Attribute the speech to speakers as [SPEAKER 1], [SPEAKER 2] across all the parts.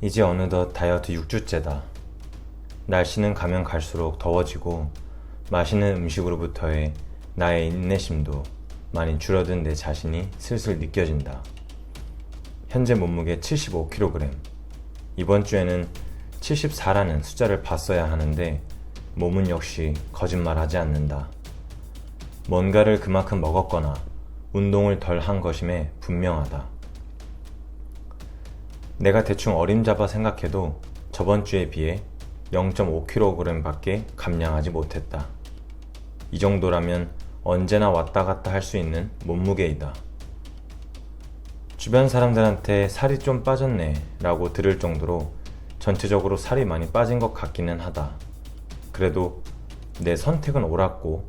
[SPEAKER 1] 이제 어느덧 다이어트 6주째다. 날씨는 가면 갈수록 더워지고 맛있는 음식으로부터의 나의 인내심도 많이 줄어든 내 자신이 슬슬 느껴진다. 현재 몸무게 75kg. 이번 주에는 74라는 숫자를 봤어야 하는데 몸은 역시 거짓말하지 않는다. 뭔가를 그만큼 먹었거나 운동을 덜 한 것임에 분명하다. 내가 대충 어림잡아 생각해도 저번 주에 비해 0.5kg 밖에 감량하지 못했다. 이 정도라면 언제나 왔다 갔다 할 수 있는 몸무게이다. 주변 사람들한테 살이 좀 빠졌네 라고 들을 정도로 전체적으로 살이 많이 빠진 것 같기는 하다. 그래도 내 선택은 옳았고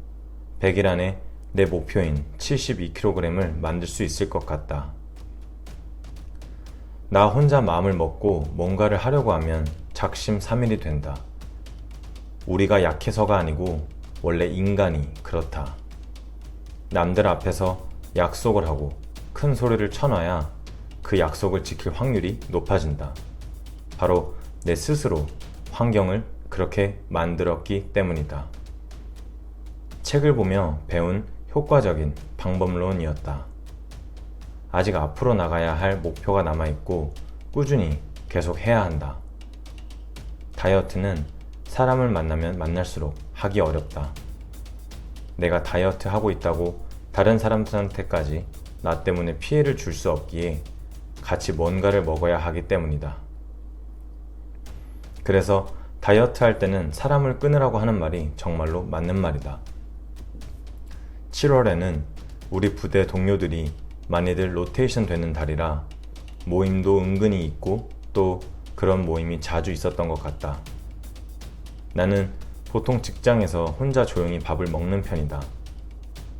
[SPEAKER 1] 100일 안에 내 목표인 72kg을 만들 수 있을 것 같다. 나 혼자 마음을 먹고 뭔가를 하려고 하면 작심 삼일이 된다. 우리가 약해서가 아니고 원래 인간이 그렇다. 남들 앞에서 약속을 하고 큰 소리를 쳐놔야 그 약속을 지킬 확률이 높아진다. 바로 내 스스로 환경을 그렇게 만들었기 때문이다. 책을 보며 배운 효과적인 방법론이었다. 아직 앞으로 나가야 할 목표가 남아있고 꾸준히 계속 해야 한다. 다이어트는 사람을 만나면 만날수록 하기 어렵다. 내가 다이어트 하고 있다고 다른 사람들한테까지 나 때문에 피해를 줄 수 없기에 같이 뭔가를 먹어야 하기 때문이다. 그래서 다이어트 할 때는 사람을 끊으라고 하는 말이 정말로 맞는 말이다. 7월에는 우리 부대 동료들이 많이들 로테이션 되는 달이라 모임도 은근히 있고 또 그런 모임이 자주 있었던 것 같다. 나는 보통 직장에서 혼자 조용히 밥을 먹는 편이다.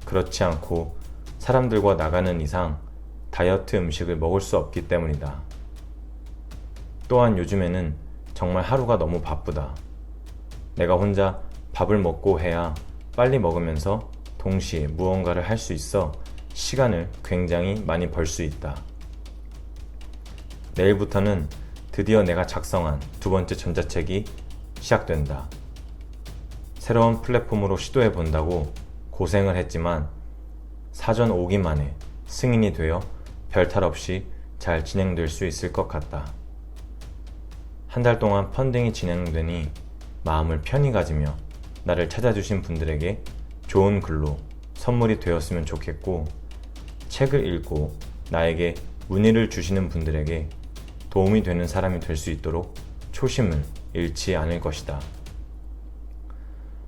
[SPEAKER 1] 그렇지 않고 사람들과 나가는 이상 다이어트 음식을 먹을 수 없기 때문이다. 또한 요즘에는 정말 하루가 너무 바쁘다. 내가 혼자 밥을 먹고 해야 빨리 먹으면서 동시에 무언가를 할 수 있어 시간을 굉장히 많이 벌 수 있다. 내일부터는 드디어 내가 작성한 두 번째 전자책이 시작된다. 새로운 플랫폼으로 시도해 본다고 고생을 했지만 사전 오기 만에 승인이 되어 별탈 없이 잘 진행될 수 있을 것 같다. 한 달 동안 펀딩이 진행되니 마음을 편히 가지며 나를 찾아주신 분들에게 좋은 글로 선물이 되었으면 좋겠고 책을 읽고 나에게 문의를 주시는 분들에게 도움이 되는 사람이 될 수 있도록 초심을 잃지 않을 것이다.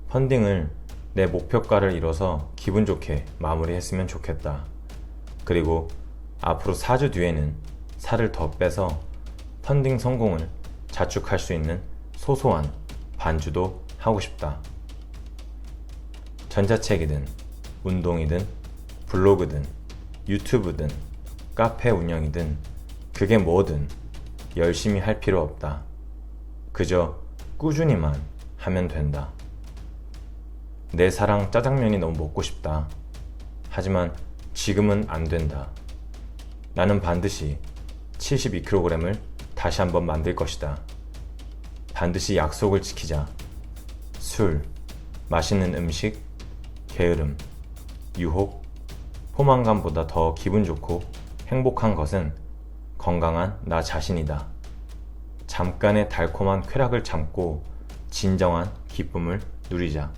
[SPEAKER 1] 펀딩을 내 목표가를 이뤄서 기분 좋게 마무리했으면 좋겠다. 그리고 앞으로 4주 뒤에는 살을 더 빼서 펀딩 성공을 자축할 수 있는 소소한 반주도 하고 싶다. 전자책이든 운동이든 블로그든 유튜브든 카페 운영이든 그게 뭐든 열심히 할 필요 없다. 그저 꾸준히만 하면 된다. 내 사랑 짜장면이 너무 먹고 싶다. 하지만 지금은 안 된다. 나는 반드시 72kg을 다시 한번 만들 것이다. 반드시 약속을 지키자. 술, 맛있는 음식, 게으름, 유혹, 포만감보다 더 기분 좋고 행복한 것은 건강한 나 자신이다. 잠깐의 달콤한 쾌락을 참고 진정한 기쁨을 누리자.